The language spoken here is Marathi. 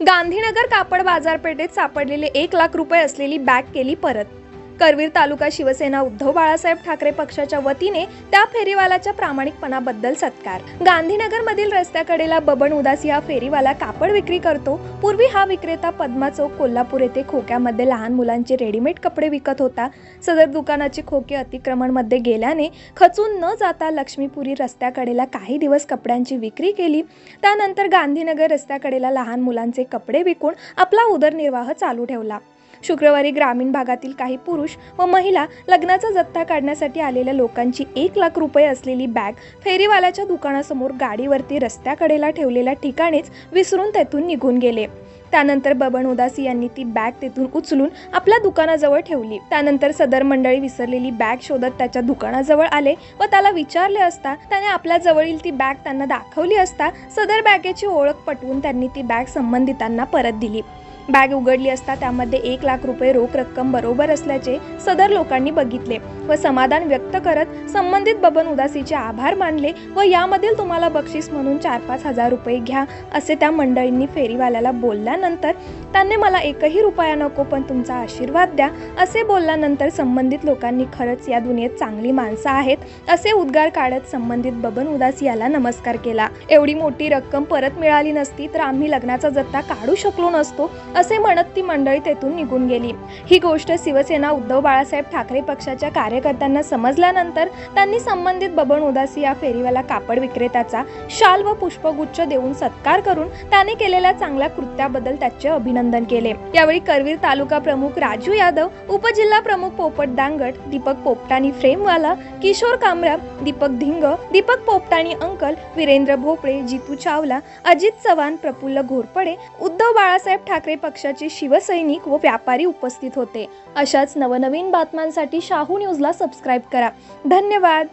गांधीनगर कापड बाजारपेठेत सापडलेले एक लाख रुपये असलेली बॅग केली परत. करवीर तालुका शिवसेना उद्धव बाळासाहेब ठाकरे पक्षाच्या वतीने त्या फेरीवालाच्या प्रामाणिकपणाबद्दल सत्कार. गांधीनगरमधील रस्त्याकडेला बबन उदासी हा फेरीवाला कापड विक्री करतो. पूर्वी हा विक्रेता पद्मा चौक कोल्हापूर येथे खोक्यामध्ये लहान मुलांचे रेडीमेड कपडे विकत होता. सदर दुकानाचे खोके अतिक्रमणमध्ये गेल्याने खचून न जाता लक्ष्मीपुरी रस्त्याकडेला काही दिवस कपड्यांची विक्री केली. त्यानंतर गांधीनगर रस्त्याकडेला लहान मुलांचे कपडे विकून आपला उदरनिर्वाह चालू ठेवला. शुक्रवारी ग्रामीण भागातील काही पुरुष व महिला लग्नाचा जत्था काढण्यासाठी आलेल्या लोकांची एक लाख रुपये असलेली बॅग फेरीवाल्याच्या दुकानासमोर गाडीवरती रस्त्याकडेला ठेवलेल्या ठिकाणीच विसरून तेथून निघून गेले. त्यानंतर बबन उदासी यांनी ती बॅग तेथून उचलून आपल्या दुकानाजवळ ठेवली. त्यानंतर सदर मंडळी विसरलेली बॅग शोधत त्याच्या दुकानाजवळ आले व त्याला विचारले असता त्याने आपल्या जवळील ती बॅग त्यांना दाखवली असता सदर बॅगेची ओळख पटवून त्यांनी ती बॅग संबंधितांना परत दिली. बॅग उघडली असता त्यामध्ये एक लाख रुपये रोख रक्कम बरोबर असल्याचे सदर लोकांनी बघितले व समाधान व्यक्त करत संबंधित बबन उदासीचे आभार मानले व यामधील तुम्हाला बक्षीस म्हणून चार पाच हजार रुपये घ्या असे त्या मंडळींनी फेरीवाल्याला बोलल्यानंतर त्यांनी मला एकही रुपया नको पण तुमचा आशीर्वाद द्या असे बोलल्यानंतर संबंधित लोकांनी खरंच या दुनियेत चांगली माणसं आहेत असे उद्गार काढत संबंधित बबन उदासी याला नमस्कार केला. एवढी मोठी रक्कम परत मिळाली नसती तर आम्ही लग्नाचा जत्ता काढू शकलो नसतो असे म्हणत ती मंडळी तेथून निघून गेली. ही गोष्ट शिवसेना उद्धव बाळासाहेब ठाकरे पक्षाच्या कार्यकर्त्यांना समजल्यानंतर त्यांनी संबंधित बबन उदासी या फेरीवाला कापड विक्रेत्याचा शाल व पुष्पगुच्छ देऊन सत्कार करून त्याने केलेल्या चांगल्या कृत्याबद्दल त्याचे अभिनंदन केले. यावेळी करवीर तालुका प्रमुख राजू यादव उपजिल्हा प्रमुख पोपट दांगट दीपक पोपटाणी फ्रेमवाला किशोर कामरा दीपक धिंग दीपक पोपटाणी अंकल वीरेंद्र भोपळे जितू चावला अजित चव्हाण प्रफुल्ल घोरपडे उद्धव बाळासाहेब ठाकरे पक्षाचे शिवसैनिक व व्यापारी उपस्थित होते. अशाच नवनवीन बातम्यांसाठी शाहू न्यूजला सबस्क्राईब करा. धन्यवाद.